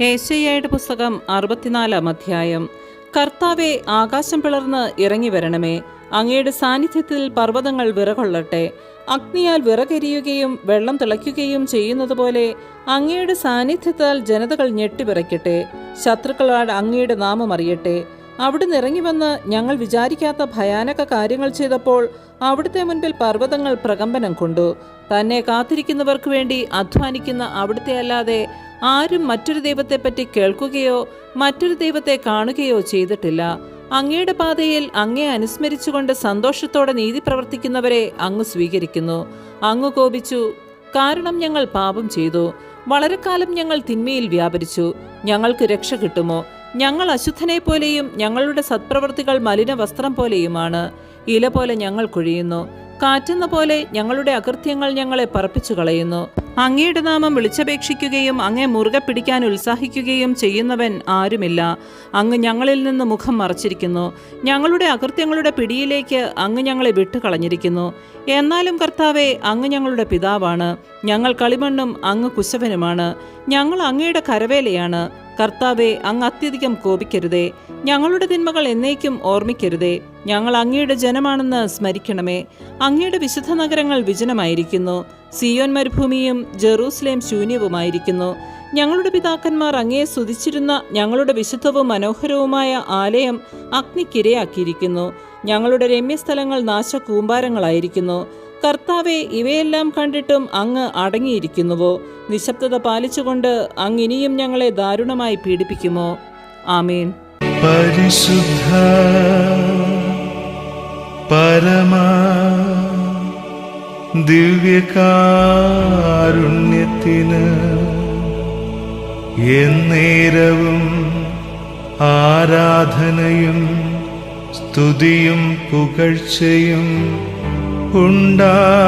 ഏശയ്യയുടെ പുസ്തകം അറുപത്തിനാലാം അധ്യായം. കർത്താവെ ആകാശം പിളർന്ന് ഇറങ്ങി വരണമേ. അങ്ങയുടെ സാന്നിധ്യത്തിൽ പർവതങ്ങൾ വിറകൊള്ളട്ടെ. അഗ്നിയാൽ വിറകരിയുകയും വെള്ളം തിളയ്ക്കുകയും ചെയ്യുന്നതുപോലെ അങ്ങയുടെ സാന്നിധ്യത്താൽ ജനതകൾ ഞെട്ടിവിറയ്ക്കട്ടെ ശത്രുക്കളാട് അങ്ങയുടെ നാമം അറിയട്ടെ. അവിടുന്ന് ഇറങ്ങി വന്ന് ഞങ്ങൾ വിചാരിക്കാത്ത ഭയാനക കാര്യങ്ങൾ ചെയ്തപ്പോൾ അവിടുത്തെ മുൻപിൽ പർവതങ്ങൾ പ്രകമ്പനം കൊണ്ടു. തന്നെ കാത്തിരിക്കുന്നവർക്ക് വേണ്ടി അധ്വാനിക്കുന്ന അവിടുത്തെ അല്ലാതെ ആരും മറ്റൊരു ദൈവത്തെപ്പറ്റി കേൾക്കുകയോ മറ്റൊരു ദൈവത്തെ കാണുകയോ ചെയ്തിട്ടില്ല. അങ്ങയുടെ പാതയിൽ അങ്ങേ അനുസ്മരിച്ചുകൊണ്ട് സന്തോഷത്തോടെ നീതി പ്രവർത്തിക്കുന്നവരെ അങ്ങ് സ്വീകരിക്കുന്നു. അങ്ങ് കോപിച്ചു. കാരണം ഞങ്ങൾ പാപം ചെയ്തു. വളരെ കാലം ഞങ്ങൾ തിന്മയിൽ വ്യാപരിച്ചു. ഞങ്ങൾക്ക് രക്ഷ കിട്ടുമോ? ഞങ്ങൾ അശുദ്ധനെ പോലെയും ഞങ്ങളുടെ സത്പ്രവർത്തികൾ മലിന വസ്ത്രം പോലെയുമാണ്. ഇല പോലെ ഞങ്ങൾ കൊഴിയുന്നു. കാറ്റെന്ന പോലെ ഞങ്ങളുടെ അകൃത്യങ്ങൾ ഞങ്ങളെ പറപ്പിച്ചു കളയുന്നു അങ്ങയുടെ നാമം വിളിച്ചപേക്ഷിക്കുകയും അങ്ങേ മുറുകെ പിടിക്കാൻ ഉത്സാഹിക്കുകയും ചെയ്യുന്നവൻ ആരുമില്ല. അങ്ങ് ഞങ്ങളിൽ നിന്ന് മുഖം മറച്ചിരിക്കുന്നു. ഞങ്ങളുടെ അകൃത്യങ്ങളുടെ പിടിയിലേക്ക് അങ്ങ് ഞങ്ങളെ വിട്ടുകളഞ്ഞിരിക്കുന്നു. എന്നാലും കർത്താവെ അങ്ങ് ഞങ്ങളുടെ പിതാവാണ്. ഞങ്ങൾ കളിമണ്ണും അങ്ങ് കുശവനുമാണ്. ഞങ്ങൾ അങ്ങയുടെ കരവേലയാണ്. കർത്താവെ അങ്ങ് അത്യധികം കോപിക്കരുതേ. ഞങ്ങളുടെ തിന്മകൾ എന്നേക്കും ഓർമ്മിക്കരുതേ. ഞങ്ങൾ അങ്ങയുടെ ജനമാണെന്ന് സ്മരിക്കണമേ. അങ്ങയുടെ വിശുദ്ധ നഗരങ്ങൾ വിജനമായിരിക്കുന്നു. സിയോൻ മരുഭൂമിയും ജെറൂസലേം ശൂന്യവുമായിരിക്കുന്നു. ഞങ്ങളുടെ പിതാക്കന്മാർ അങ്ങയെ സ്തുതിച്ചിരുന്ന ഞങ്ങളുടെ വിശുദ്ധവും മനോഹരവുമായ ആലയം അഗ്നിക്കിരയാക്കിയിരിക്കുന്നു. ഞങ്ങളുടെ രമ്യസ്ഥലങ്ങൾ നാശകൂമ്പാരങ്ങളായിരിക്കുന്നു. കർത്താവെ ഇവയെല്ലാം കണ്ടിട്ടും അങ്ങ് അടങ്ങിയിരിക്കുന്നുവോ? നിശബ്ദത പാലിച്ചുകൊണ്ട് അങ്ങ് ഇനിയും ഞങ്ങളെ ദാരുണമായി പീഡിപ്പിക്കുമോ? ആമീൻ. പരിശുദ്ധ പരമ ദിവ്യകാരുണ്യത്തിന് എന്നേരവും ആരാധനയും സ്തുതിയും പുകഴ്ചയും ഉണ്ടായിരിക്കട്ടെ.